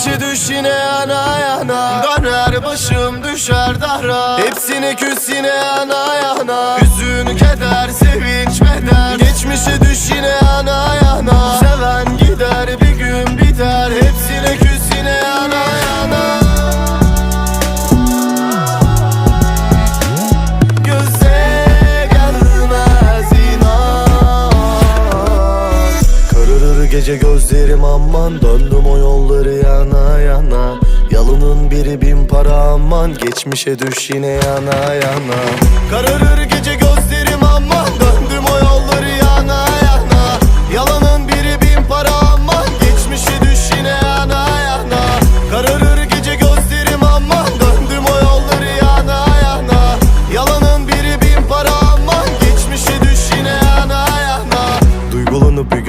Ateşe düş yine yana. Döner başım düşer dara. Hepsine küs yine yana. Yana keder sevinç beder. Geçmişe düş yine yana. Yana Seven gider bir gün biter. Hepsine küs yine yana. Yana gece gözlerim aman döndüm. Yalının biri bin para aman Geçmişe düş yine yana yana. Kararır